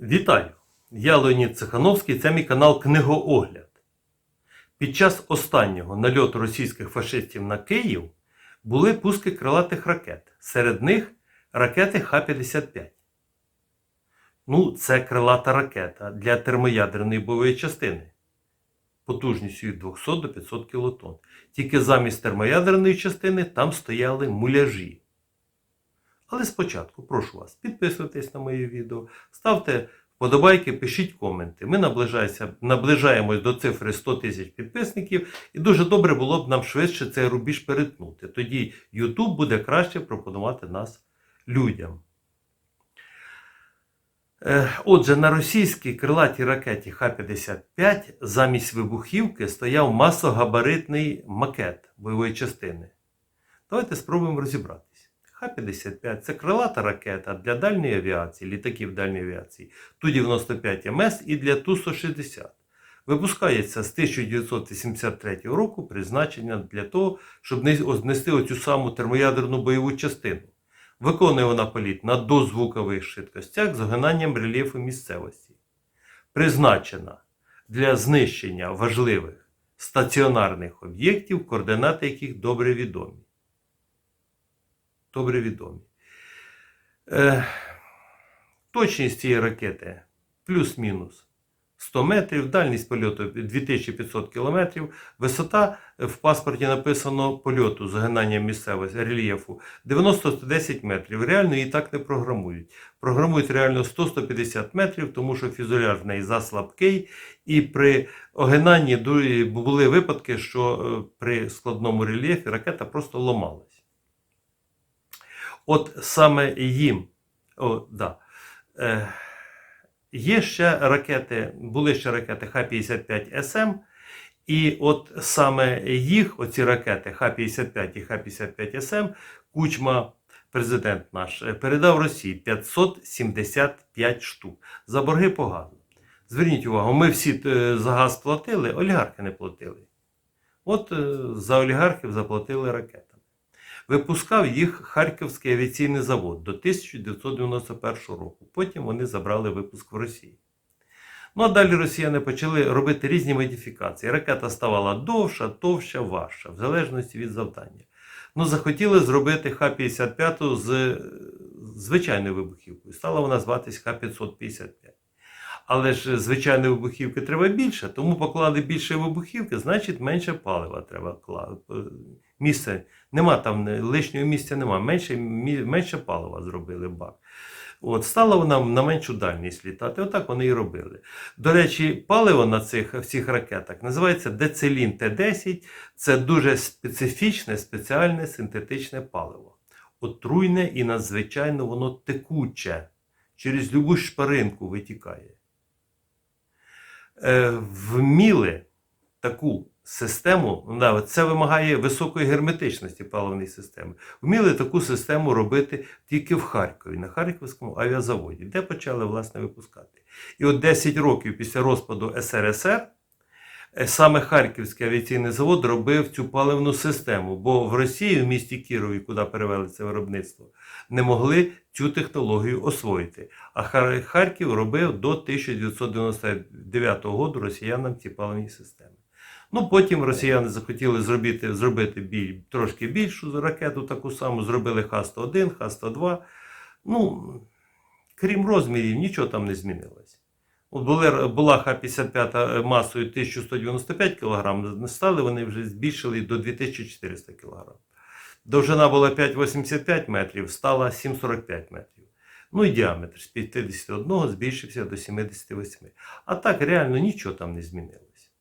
Вітаю! Я Леонід Цехановський, це мій канал Книгоогляд. Під час останнього нальоту російських фашистів на Київ були пуски крилатих ракет. Серед них ракети Х-55. Ну, це крилата ракета для термоядерної бойової частини. Потужністю від 200 до 500 кілотон. Тільки замість термоядерної частини там стояли муляжі. Але спочатку прошу вас, підписуйтесь на моє відео, ставте вподобайки, пишіть коменти. Ми наближаємось до цифри 100 тисяч підписників, і дуже добре було б нам швидше цей рубіж перетнути. Тоді YouTube буде краще пропонувати нас людям. Е, Отже, на російській крилатій ракеті Х-55 замість вибухівки стояв масогабаритний макет бойової частини. Давайте спробуємо розібратись. Х-55 це крилата ракета для дальньої авіації, літаків дальньої авіації, Ту-95 МС і для Ту-160. Випускається з 1983 року призначення для того, щоб знести оцю саму термоядерну бойову частину. Виконує вона політ на дозвукових швидкостях з огинанням рельєфу місцевості. Призначена для знищення важливих стаціонарних об'єктів, координати яких добре відомі. Добре відомі. Е, точність цієї ракети плюс-мінус 100 метрів, дальність польоту 2500 кілометрів, висота в паспорті написано польоту з огинанням місцевості рельєфу 90-110 метрів. Реально її так не програмують. Програмують реально 100-150 метрів, тому що фюзеляж в неї заслабкий, і при огинанні були випадки, що при складному рельєфі ракета просто ломалась. От саме їм, о, да, е, є ще ракети, були ще ракети Х-55СМ, і от саме їх, оці ракети Х-55 і Х-55СМ, Кучма, президент наш, передав Росії 575 штук за борги по газу. Зверніть увагу, ми всі за газ платили, олігархи не платили. От за олігархів заплатили ракети. Випускав їх Харківський авіаційний завод до 1991 року. Потім вони забрали випуск в Росії. Ну а далі росіяни почали робити різні модифікації. Ракета ставала довша, товща, важча, в залежності від завдання. Ну, захотіли зробити Х-55 з звичайною вибухівкою. Стала вона зватись Х-555. Але ж звичайної вибухівки треба більше, тому поклали більше вибухівки, значить менше палива треба місце. Нема там лишнього місця, нема. Менше менше палива зробили бак. От, Стала вона на меншу дальність літати. Отак вони і робили. До речі, паливо на цих всіх ракетах називається Децелін Т-10. Це дуже специфічне, спеціальне синтетичне паливо. Отруйне і надзвичайно воно текуче. Через любу шпаринку витікає. Е, вміли таку систему, да, це вимагає високої герметичності паливної системи. Вміли таку систему робити тільки в Харкові, на Харківському авіазаводі, де почали власне випускати. І от 10 років після розпаду СРСР саме Харківський авіаційний завод робив цю паливну систему, бо в Росії, в місті Кірові, куди перевели це виробництво, не могли цю технологію освоїти. А Харків робив до 1999 року росіянам ці паливні системи. Ну, Потім росіяни захотіли зробити зробити біль, трошки більшу ракету, таку саму, зробили Х-101, Х-102. Ну, Крім розмірів, нічого там не змінилось. Була Х-55 масою 1195 кг, стали вони вже збільшили до 2400 кг. Довжина була 5,85 метрів, стала 7,45 метрів. Ну і діаметр з 51 збільшився до 78. А так реально нічого там не змінилось.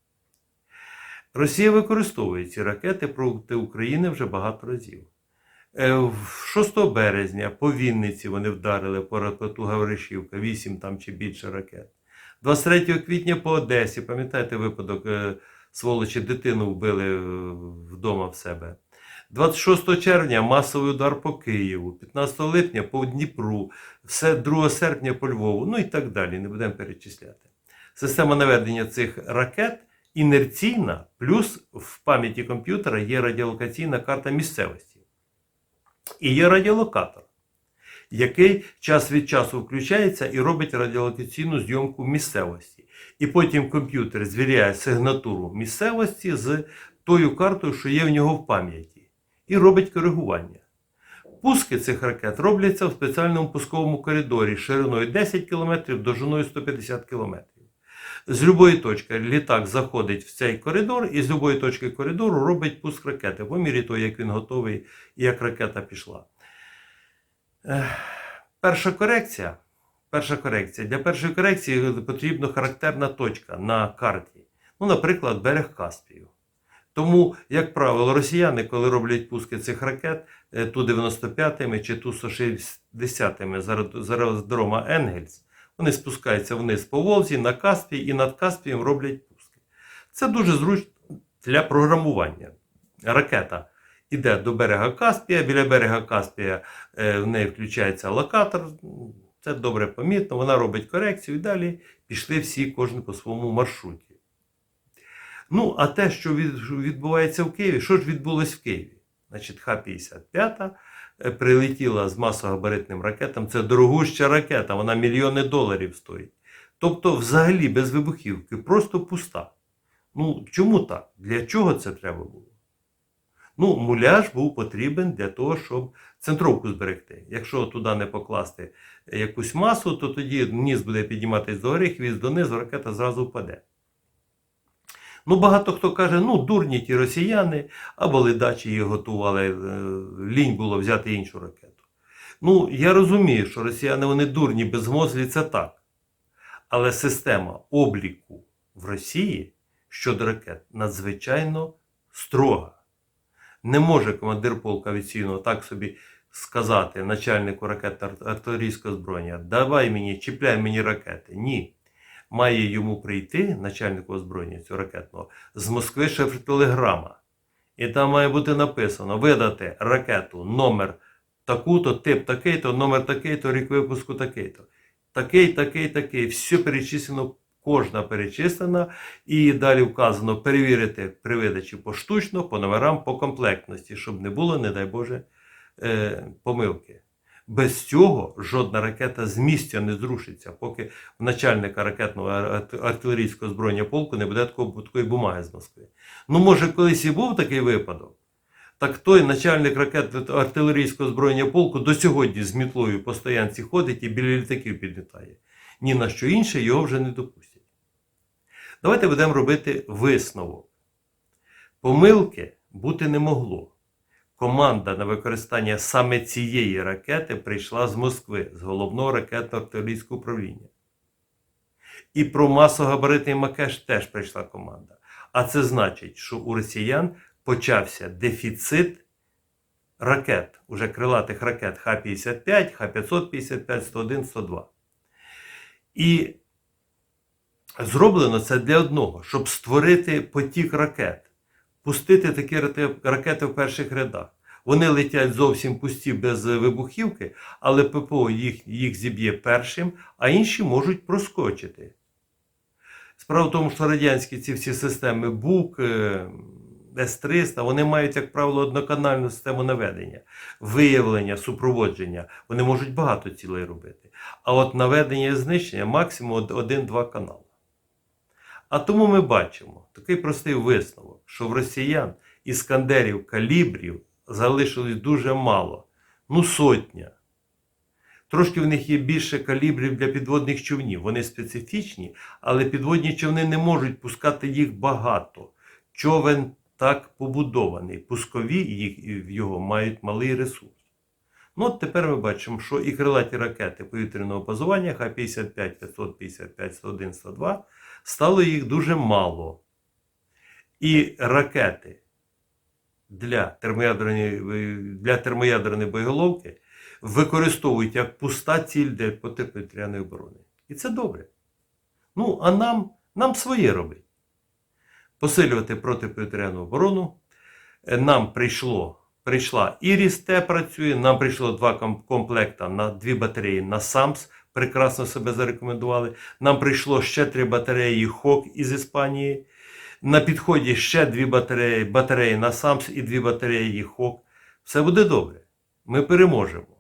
Росія використовує ці ракети проти України вже багато разів. 6 е, березня по Вінниці вони вдарили по аеропорту Гавришівка, 8 там чи більше ракет. 23 квітня по Одесі, пам'ятаєте випадок, е, сволочі дитину вбили вдома в себе. 26 червня масовий удар по Києву, 15 липня по Дніпру, все 2 серпня по Львову, ну і так далі, не будемо перечисляти. Система наведення цих ракет інерційна, плюс в пам'яті комп'ютера є радіолокаційна карта місцевості. І є радіолокатор, який час від часу включається і робить радіолокаційну зйомку місцевості. І потім комп'ютер звіряє сигнатуру місцевості з тою картою, що є в нього в пам'яті, і робить коригування. Пуски цих ракет робляться в спеціальному пусковому коридорі шириною 10 км, довжиною 150 км. З будь-якої точки літак заходить в цей коридор і з будь-якої точки коридору робить пуск ракети, по мірі того, як він готовий і як ракета пішла. Перша корекція. Перша корекція. Для першої корекції потрібна характерна точка на карті. Ну, наприклад, берег Каспію. Тому, як правило, росіяни, коли роблять пуски цих ракет е, Ту-95 чи Ту-160 з аеродрома Енгельс, вони спускаються вниз по Волзі на Каспій і над Каспієм роблять пуски. Це дуже зручно для програмування. Ракета йде до берега Каспія, біля берега Каспія е, в неї включається локатор. Це добре помітно, вона робить корекцію і далі пішли всі, кожен по своєму маршруті. Ну, а те, що відбувається в Києві, що ж відбулося в Києві? Значить, Х-55 е, прилетіла з масогабаритним ракетом. Це дорогуща ракета, вона мільйони доларів стоїть. Тобто, взагалі без вибухівки, просто пуста. Ну, чому так? Для чого це треба було? Ну, муляж був потрібен для того, щоб центровку зберегти. Якщо туди не покласти якусь масу, то тоді ніс буде підніматись до гори, хвіст донизу, ракета зразу впаде. Ну, багато хто каже, ну, дурні ті росіяни, або ледачі її готували, е, лінь було взяти іншу ракету. Ну, я розумію, що росіяни вони дурні, безмозлі, це так. Але система обліку в Росії щодо ракет надзвичайно строга. Не може командир полка авіаційного так собі сказати начальнику ракет артилерійського зброєння, давай мені, чіпляй мені ракети. Ні. Має йому прийти начальнику озброєння цього ракетного з Москви шифр-телеграма. І там має бути написано: видати ракету номер таку-то, тип такий-то, номер такий-то, рік випуску такий-то. Такий, такий, такий. Все перечислено, кожна перечислена. І далі вказано перевірити при видачі поштучно, по номерам, по комплектності, щоб не було, не дай Боже, е, помилки. Без цього жодна ракета з місця не зрушиться, поки в начальника ракетного артилерійського збройня полку не буде такої бумаги з Москви. Ну, може, колись і був такий випадок. Так той начальник ракет артилерійського збройня полку до сьогодні з мітлою по стоянці ходить і біля літаків підлітає. Ні на що інше його вже не допустять. Давайте будемо робити висновок. Помилки бути не могло. Команда на використання саме цієї ракети прийшла з Москви, з головного ракетно-артилерійського управління. І про масогабаритний макеш теж прийшла команда. А це значить, що у росіян почався дефіцит ракет, уже крилатих ракет Х-55, Х-555, 101, 102. І зроблено це для одного, щоб створити потік ракет, пустити такі ракети в перших рядах. Вони летять зовсім пусті без вибухівки, але ППО їх, їх зіб'є першим, а інші можуть проскочити. Справа в тому, що радянські ці всі системи БУК, е, С-300, вони мають, як правило, одноканальну систему наведення, виявлення, супроводження. Вони можуть багато цілей робити. А от наведення і знищення максимум од- один-два канали. А тому ми бачимо такий простий висновок, що в росіян іскандерів калібрів залишилось дуже мало. Ну, сотня. Трошки в них є більше калібрів для підводних човнів. Вони специфічні, але підводні човни не можуть пускати їх багато. Човен так побудований. Пускові їх, його мають малий ресурс. Ну, от тепер ми бачимо, що і крилаті ракети повітряного базування Х-55, 555, 101, 102 стало їх дуже мало. І ракети для термоядерної, для термоядерної боєголовки використовують як пуста ціль для протиповітряної оборони. І це добре. Ну, а нам, нам своє робить. Посилювати протиповітряну оборону. Нам прийшло, прийшла Іріс Т працює, нам прийшло два ком- комплекта на дві батареї на САМС, прекрасно себе зарекомендували. Нам прийшло ще три батареї ХОК із Іспанії. На підході ще дві батареї, батареї на САМС і дві батареї ХОК. Все буде добре. Ми переможемо.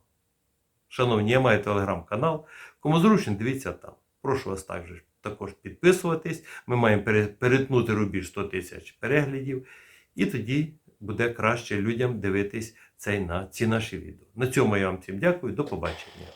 Шановні, я маю телеграм-канал. Кому зручно, дивіться там. Прошу вас також, також підписуватись. Ми маємо перетнути рубіж 100 тисяч переглядів. І тоді буде краще людям дивитись цей, на, ці наші відео. На цьому я вам всім дякую. До побачення.